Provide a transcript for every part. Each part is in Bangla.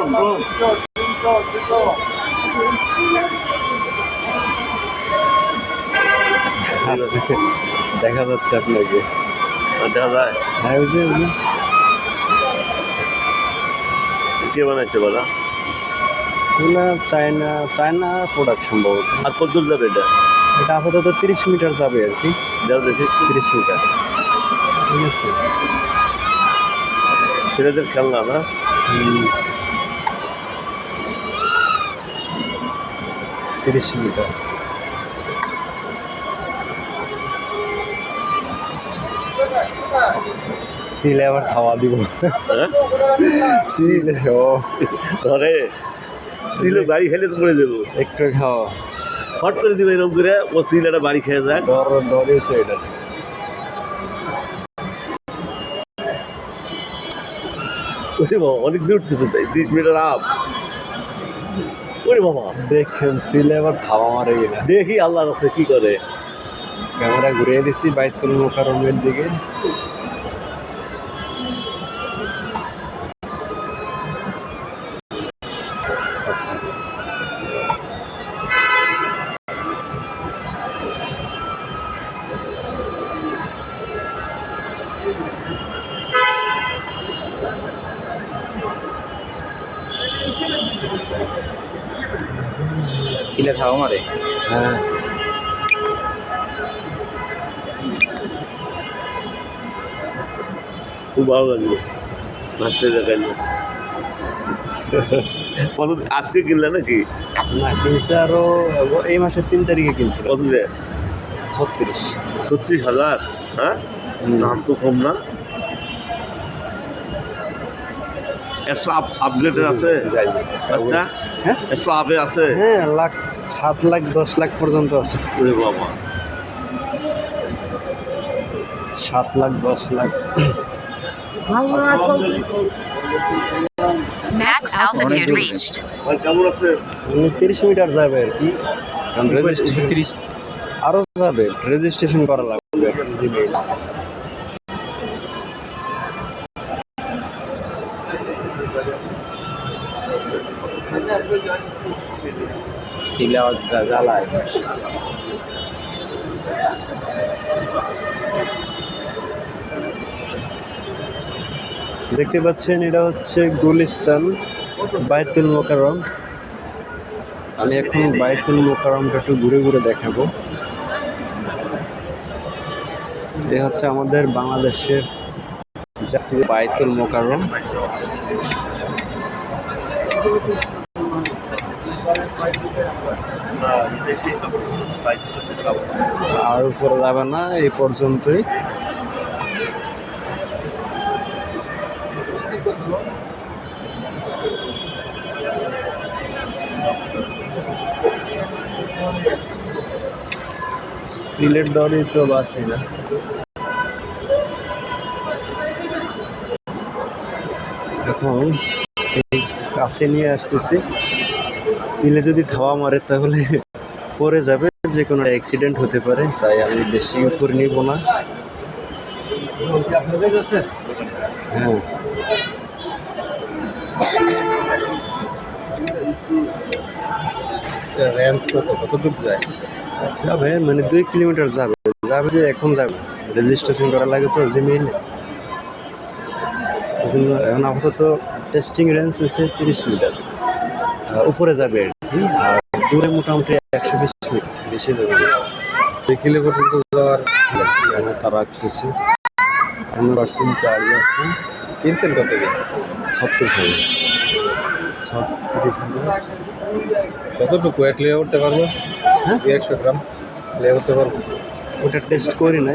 ড্রোন ড্রোন দেখা যাচ্ছে আপনাকে। দেখা যায়। হ্যাঁ। কে বানাইছে বলা? এগুলা চায়না চায়না প্রোডাক্ট সম্ভবত আর কত দূর যাবে এটা? এটা আপাতত তিরিশ মিটার যাবে আর কি। দেখি। তিরিশ মিটার। ঠিক আছে। ছেলেদের খেলনা না? তিরিশ মিটার সিলে আবার খাওয়া দিব। হ্যাঁ? সিলে ও। ধরে সিলে বাড়ি খেলে তো পড়ে দেবো একটু খাওয়া হট করে দিবে এরকম করে ও সিলেটা বাড়ি খেয়ে যাক। তো এটা। অনেক দূর থেকে তাই তিরিশ মিটার আপ ওরে বাবা দেখেন সিলে আবার খাওয়া মারে গেলে দেখি আল্লাহ রাস্তা কি করে। ক্যামেরা ঘুরিয়ে দিছি বাইক বাইতুল মোকারমের দিকে। ছিলে খাওয়া মারে? হ্যাঁ। খুব ভালো লাগল। মাছটা দেখাইলো। কত আজকে কিনলে নাকি? না কিনছে আরও এই মাসের তিন তারিখে কিনছে। কত দেয়? ছত্রিশ। ছত্রিশ হাজার? হ্যাঁ? দাম তো কম না? একশো আপগ্রেডের আছে? যাই আচ্ছা হ্যাঁ? একশো আপে আছে? হ্যাঁ লাখ সাত লাখ দশ লাখ পর্যন্ত আছে। ওরে বাবা। সাত লাখ দশ লাখ। Max altitude reached. আর কেমন আছে? তিরিশ মিটার যাবে আর কি। কারণ রেজিস্ট্রেশন তিরিশ। আরও যাবে। রেজিস্ট্রেশন করা লাগবে। দেখতে পাচ্ছেন, এটা হচ্ছে গুলিস্তান বায়তুল মোকারম আমি এখন বায়তুল মোকারমটা একটু ঘুরে ঘুরে দেখাবো। এ হচ্ছে আমাদের বাংলাদেশের জাতীয় বায়তুল মোকারম আর উপরে যাবে না, এই পর্যন্তই। সিলেট দরই তো বাসে না। এখন কাছে নিয়ে আসতেছি। সিলে যদি থাওয়া মারে তাহলে পরে যাবে যে কোনো অ্যাক্সিডেন্ট হতে পারে তাই আমি বেশি উপরে নিব না। হ্যাঁ। র্যাঞ্চ কত? কত যায়? যাবে মানে দুই কিলোমিটার যাবে। যাবে যে এখন যাবে। রেজিস্ট্রেশন করা লাগে তো জিমেইল এখন আপাতত টেস্টিং রেঞ্জ আছে তিরিশ মিটার। উপরে যাবে আর কি। আর দূরে মোটামুটি একশো বিশ মিটার বেশি যাবে না। দুই কিলো পর্যন্ত যাওয়ার এখানে তারা রাখতেছে পনেরো পার্সেন্ট চার্জ আছে। কিনছেন কত দিয়ে ছত্রিশ হাজার। ছত্রিশ হাজার। কতটুকু? এক উঠতে পারব? হ্যাঁ? একশো গ্রাম লিয়ে উঠতে পারব? ওটা টেস্ট করি না।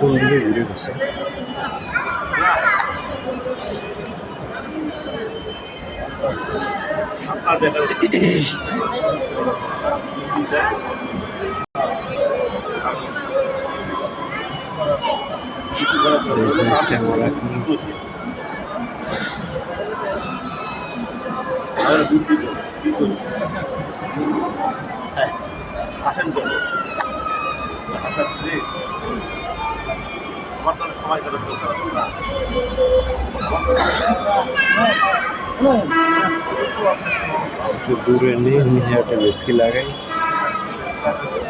করছে এই যে ক্যামেরা আসেন তো আমার তো সময় করে চলতে হবে না একটু দূরে নিয়ে নিয়ে একটা বেসকি লাগাই মানে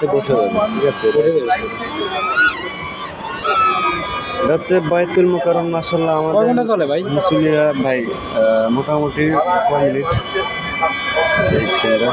হাতে বসে যাবেন ঠিক আছে? এটা হচ্ছে বাইতুল মোকারম মাসাল্লাহ কয় ঘণ্টা চলে ভাই? মুসলিরা ভাই মোটামুটি কয় মিনিট? করে